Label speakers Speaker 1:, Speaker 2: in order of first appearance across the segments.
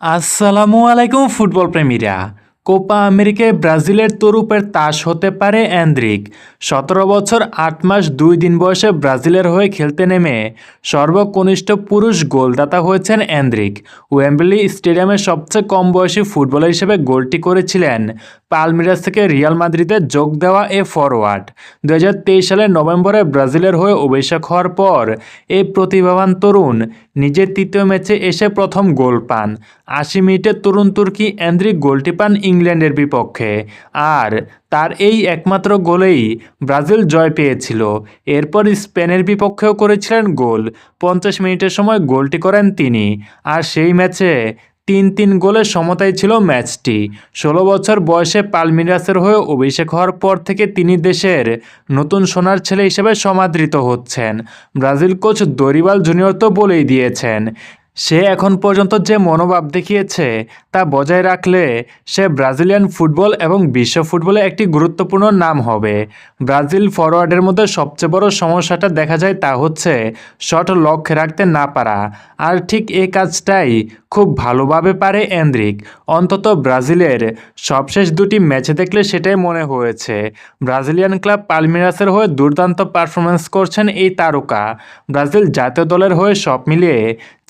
Speaker 1: আসসালামু আলাইকুম, football প্রেমীরা। Copa আমেরিকায় ব্রাজিলের তরুপের তাস হতে পারে অ্যান্দ্রিক সতেরো বছর, আট মাস, দুই দিন বয়সে ব্রাজিলের হয়ে খেলতে নেমে সর্বকনিষ্ঠ পুরুষ গোলদাতা হয়েছেন অ্যান্দ্রিক ওয়েম্বলি স্টেডিয়ামে সবচেয়ে কম বয়সী ফুটবলার হিসেবে গোলটি করেছিলেন। পালমিরাস থেকে রিয়াল মাদ্রিদে যোগ দেওয়া এ ফরওয়ার্ড দুই হাজার তেইশ সালের নভেম্বরে ব্রাজিলের হয়ে অভিষেক হওয়ার পর এই প্রতিভাবান তরুণ নিজের তৃতীয় ম্যাচে এসে প্রথম গোল পান। আশি মিনিটে তরুণ তুর্কি অ্যান্দ্রিক গোলটি পান ইংল্যান্ডের বিপক্ষে। আর তার এই একমাত্র গোলেই ব্রাজিল জয় পেয়েছিল। এরপর স্পেনের বিপক্ষেও করেছিলেন গোল। পঞ্চাশ মিনিটের সময় গোলটি করেন তিনি। আর সেই ম্যাচে তিন তিন গোলে সমতাই ছিল ম্যাচটি। ষোলো বছর বয়সে পালমিরাসের হয়ে অভিষেক হওয়ার পর থেকে তিনি দেশের নতুন সোনার ছেলে হিসেবে সমাদৃত হচ্ছেন। ব্রাজিল কোচ দরিবাল জুনিয়র তো বলেই দিয়েছেন সে এখন পর্যন্ত যে মনোভাব দেখিয়েছে তা বজায় রাখলে সে ব্রাজিলিয়ান ফুটবল এবং বিশ্ব ফুটবলে একটি গুরুত্বপূর্ণ নাম হবে। ব্রাজিল ফরওয়ার্ডের মধ্যে সবচেয়ে বড় সমস্যাটা দেখা যায় তা হচ্ছে শট লক্ষ্যে রাখতে না পারা। আর ঠিক এই কাজটাই খুব ভালোভাবে পারে এন্দ্রিক অন্তত ব্রাজিলের সবশেষ দুটি ম্যাচে দেখলে সেটাই মনে হয়েছে। ব্রাজিলিয়ান ক্লাব পালমিরাসের হয়ে দুর্দান্ত পারফরমেন্স করছেন এই তারকা। ব্রাজিল জাতীয় দলের হয়ে সব মিলিয়ে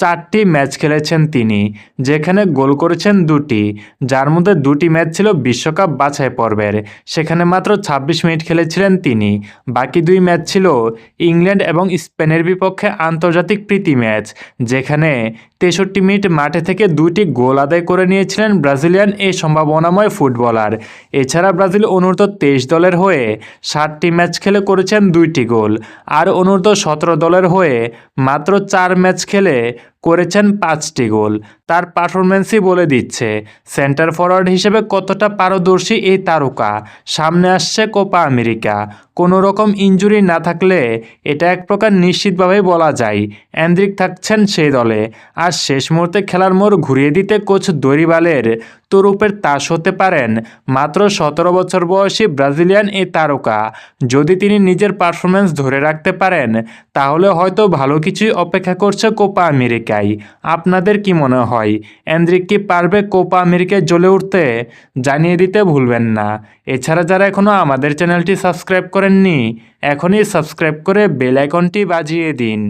Speaker 1: চারটি ম্যাচ খেলেছেন তিনি, যেখানে গোল করেছেন দুটি, যার মধ্যে দুটি ম্যাচ ছিল বিশ্বকাপ বাছাই পর্বের। সেখানে মাত্র ২৬ মিনিট খেলেছিলেন তিনি। বাকি দুই ম্যাচ ছিল ইংল্যান্ড এবং স্পেনের বিপক্ষে আন্তর্জাতিক প্রীতি ম্যাচ, যেখানে তেষট্টি মিনিট মাঠে থেকে দুইটি গোল আদায় করে নিয়েছিলেন ব্রাজিলিয়ান এই সম্ভাবনাময় ফুটবলার। এছাড়া ব্রাজিল অনূর্ধ্ব তেইশ দলের হয়ে ষাটটি ম্যাচ খেলে করেছেন দুইটি গোল, আর অনূর্ধ্ব সতেরো দলের হয়ে মাত্র চার ম্যাচ খেলে করেছেন পাঁচটি গোল। তার পারফরমেন্সই বলে দিচ্ছে। সেন্টার ফরওয়ার্ড হিসেবে কতটা পারদর্শী এই তারকা? সামনে আসছে কোপা আমেরিকা। কোনো রকম ইঞ্জুরি না থাকলে এটা এক প্রকার নিশ্চিতভাবেই বলা যায়। অ্যান্দ্রিক থাকছেন সেই দলে। আর শেষ মুহূর্তে খেলার মোড় ঘুরিয়ে দিতে কোচ দরিবালের তরুপের তাস হতে পারেন। মাত্র সতেরো বছর বয়সী ব্রাজিলিয়ান এই তারকা। যদি তিনি নিজের পারফরমেন্স ধরে রাখতে পারেন, তাহলে হয়তো ভালো কিছুই অপেক্ষা করছে কোপা আমেরিকায়। আপনাদের কি মনে হয়। অ্যান্দ্রিক কি পারবে কোপা আমেরিকায় জ্বলে উঠতে? জানিয়ে দিতে ভুলবেন না। এছাড়া যারা এখনও আমাদের চ্যানেলটি সাবস্ক্রাইব করেননি, এখনই সাবস্ক্রাইব করে বেল আইকনটি বাজিয়ে দিন।